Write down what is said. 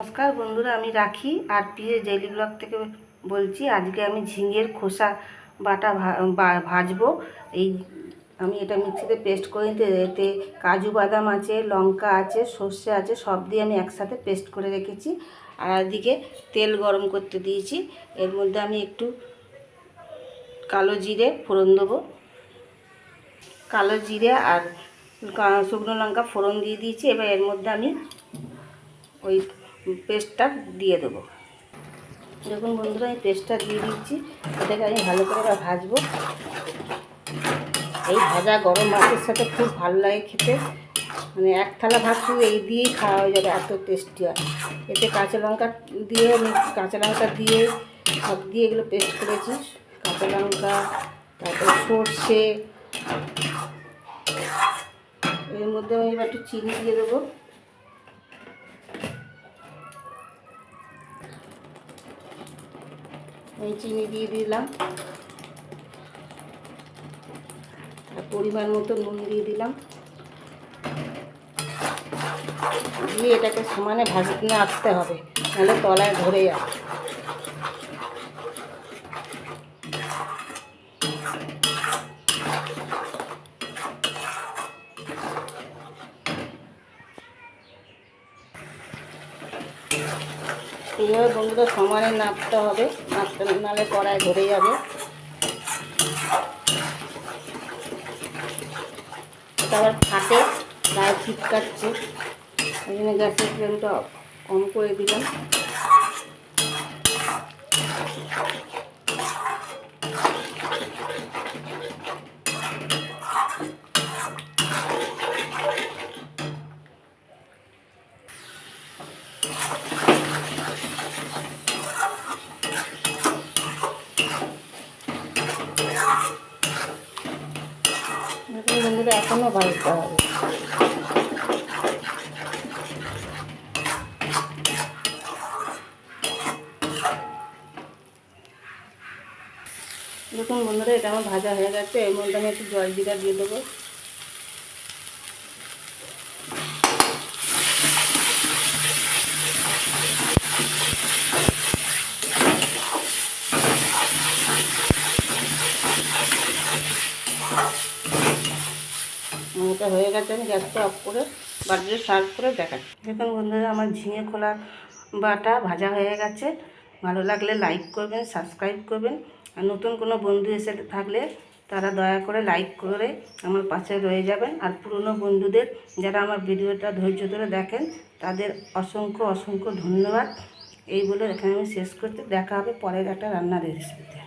নমস্কার বন্ধুরা, আমি রাখি। আর পিএ ডেইলি ব্লগ থেকে বলছি, আজকে আমি ঝিঙের খোসা বাটা ভাজবো। এই আমি এটা মিক্সিতে পেস্ট করে নিতে, এতে কাজু বাদাম আছে, লঙ্কা আছে, সর্ষে আছে, সব দিয়ে আমি একসাথে পেস্ট করে রেখেছি। আর এদিকে তেল গরম করতে দিয়েছি। এর মধ্যে আমি একটু কালো জিরে ফোড়ন দেবো। কালো জিরে আর শুকনো লঙ্কা ফোড়ন দিয়ে দিয়েছি। এবার এর মধ্যে আমি ওই পেস্টটা দিয়ে দেবো। দেখুন বন্ধুরা আমি পেস্টটা দিয়ে দিচ্ছি। এটাকে আমি ভালো করে এবার ভাজবো। এই ভাজা গরম মাছের সাথে খুব ভালো লাগে খেতে। মানে এক থালা ভাত শুধু এই দিয়েই খাওয়া হয়ে যাবে, এত টেস্টি হয়। এতে কাঁচা লঙ্কা দিয়ে কাঁচা লঙ্কা দিয়ে সব দিয়ে এগুলো পেস্ট করেছি। কাঁচা লঙ্কা, তারপর সর্ষে। এর মধ্যে আমি এবার একটু চিনি দিয়ে দেবো। আমি চিনি দিয়ে দিলাম। আর পরিমাণ মতো নুন দিয়ে দিলাম। দিয়ে এটাকে সমানে ভাজতে আসতে হবে, নাহলে তলায় ধরে যাবে। এইভাবে বন্ধুরা সমানে নাপতে হবে, নাপতে নালে কড়াই ধরে যাবে। এটা আবার ফাটে, গায়ে ছিটকাচ্ছে ওই জন্য গ্যাসের ফ্লেমটা কম করে দিলাম। বন্ধুরা এখনও ভাজতে হবে। দেখুন বন্ধুরা, এটা আমার ভাজা হয়ে গেছে। এর মধ্যে আমি একটু জল জিরা দিয়ে দেবো। এটা হয়ে গেছে, আমি গ্যাসটা অফ করে বাটিতে সার্ভ করে দেখাচ্ছি। দেখুন বন্ধুরা, আমার ঝিঙে খোলা বাটা ভাজা হয়ে গেছে। ভালো লাগলে লাইক করবেন সাবস্ক্রাইব করবেন। আর নতুন কোনো বন্ধু এসে থাকলে তারা দয়া করে লাইক করে আমার পাশে রয়ে যাবেন। আর পুরনো বন্ধুদের, যারা আমার ভিডিওটা ধৈর্য ধরে দেখেন, তাদের অসংখ্য অসংখ্য ধন্যবাদ। এই বলে এখানে আমি শেষ করতে দেখা হবে পরের একটা রান্নার রেসিপিতে